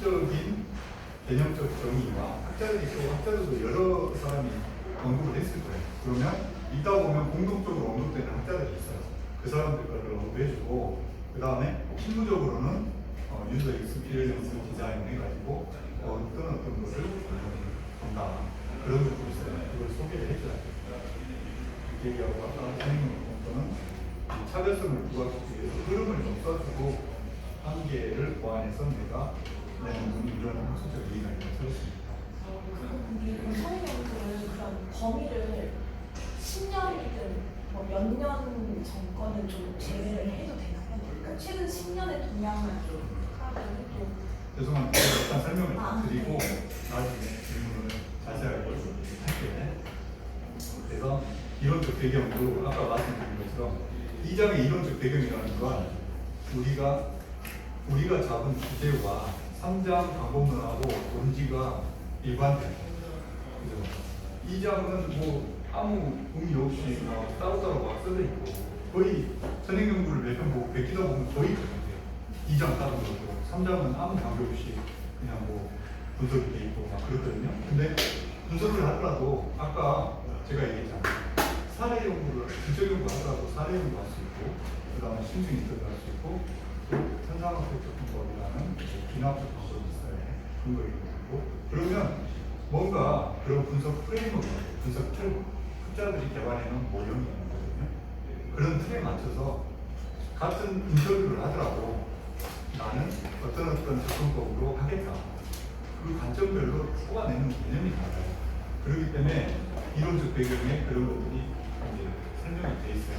학술적인 개념적 정의와 학자들이 있고 학자들도 여러 사람이 언급을 했을 거예요. 그러면 이따 보면 공동적으로 언급되는 학자들이 있어요. 그 사람들 거를 언급해주고 그 다음에 실무적으로는 어, 유저 익스피리언스 디자인 해가지고 어떤 어떤 것을 본다 그런 것도 있어요. 그걸 소개를 해줘야 돼요. 이렇게 얘기하고 아까 선생님 공부는 차별성을 부각시키기 위해서 흐름을 좀 써주고 한계를 보완해서 내가 이런 학술적 의의가 있다 들었습니다. 그럼 성인연구는 그런 범위를 10년이든 뭐몇년 전 거는 좀 제외를 해도 되나요? 그러니까 최근 10년의 동향을 좀 파악을 해도 죄송한데 일단 설명을 아, 드리고 네. 나중에 질문을 자세하게 할게요. 그래서 이론적 배경도 아까 말씀드린 것처럼 이 장의 이론적 배경이라는 건 우리가 우리가 잡은 주제와 3장 방법론하고 논지가 일관돼요. 이 장은 뭐 아무 의미 없이 뭐 따로따로 막 써져 있고 거의 선행 연구를 몇편 보고 베끼다 보면 거의 돼요. 2장 따로 그러고 3장은 아무 관계 없이 그냥 뭐 분석이 돼 있고 막 그렇거든요. 근데 분석을 하더라도 아까 제가 얘기했잖아요. 사례 연구를 분석 연구 하더라도 사례 연구 할 수 있고 그 다음에 인터뷰 할 수 있고 또 현상학적 접근법이라 는 기나학적 방법이 있어요. 근거 있고 그러면 뭔가 그런 분석 프레임워크, 분석 틀, 학자들이 개발해놓은 모형이 있는 거거든요. 그런 틀에 맞춰서 같은 인터뷰를 하더라도 나는 어떤 어떤 접근법으로 하겠다. 그 관점별로 뽑아내는 개념이 달라요. 그렇기 때문에 이론적 배경에 그런 것들이 이제 설명이 돼 있어요.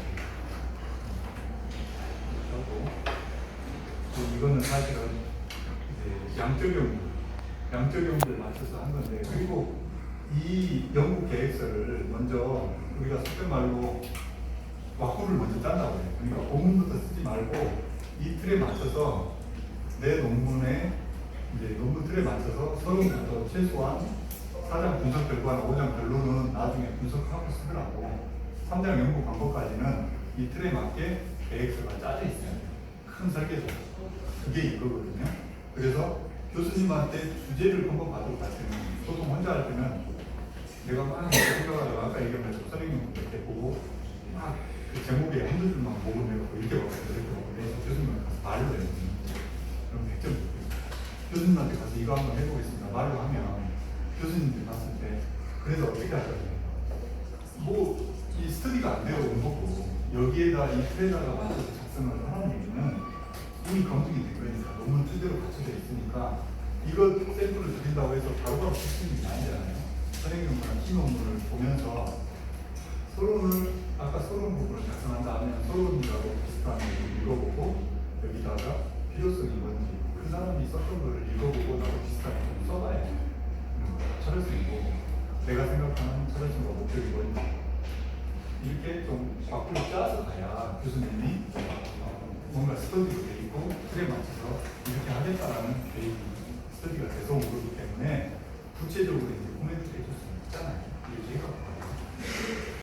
또 이거는 사실은 양적 연구, 양적 연구를 맞춰서 한 건데 그리고 이 연구 계획서를 먼저 우리가 속된 말로 와꾸를 먼저 짠다고 해요. 그러니까 본문부터 쓰지 말고 이 틀에 맞춰서 내 논문에 이제 논문 틀에 맞춰서 서론부터 최소한 4장 분석 결과나 5장 결론은 나중에 분석하고 쓰더라고. 3장 연구 방법까지는 이 틀에 맞게 계획서가 짜져 있어요. 큰 설계서. 그게 이거거든요. 그래서 교수님한테 주제를 한번 받을 것 같으면 보통 혼자 할 때는 내가 막 생각하다가 아까 얘기한 것처럼 선생님 이렇게 보고 막 그 제목에 한두 줄만 보고 내가 뭐 이렇게 먹었어 이렇게 먹었는데 교수님한테 가서 말로 해요. 그럼 100점 줄게요. 교수님한테 가서 이거 한번 해보겠습니다. 말로 하면 교수님들 봤을 때 그래도 어떻게 할 거예요? 뭐이 스터디가 안 되어 온 거고 여기에다 이 틀에다가 작성을 하는 얘기는 이미 검증이 된거 뜻대로 갖춰져 있으니까 이거 샘플을 드린다고 해서 바로바로 쓰는 게 아니잖아요. 선생님과 키 논문을 보면서 서론을 아까 서론 부분을 작성한 다음에 서론이라고 비슷한 걸 읽어보고 여기다가 필요성이 뭔지 그 사람이 썼던 거를 읽어보고 나도 비슷하게 좀 써봐야 돼. 음, 차별성이고 내가 생각하는 차별성과 목적이 뭔지 이렇게 좀 밖으로 짜서 가야 교수님이 어, 뭔가 스터디가 돼 있고 틀에 맞춰서 이렇게 하겠다라는 계획이 스터디가 돼서 온 거기 때문에 구체적으로 이제 코멘트를 해줄 수 있잖아요. 이렇게 해갖고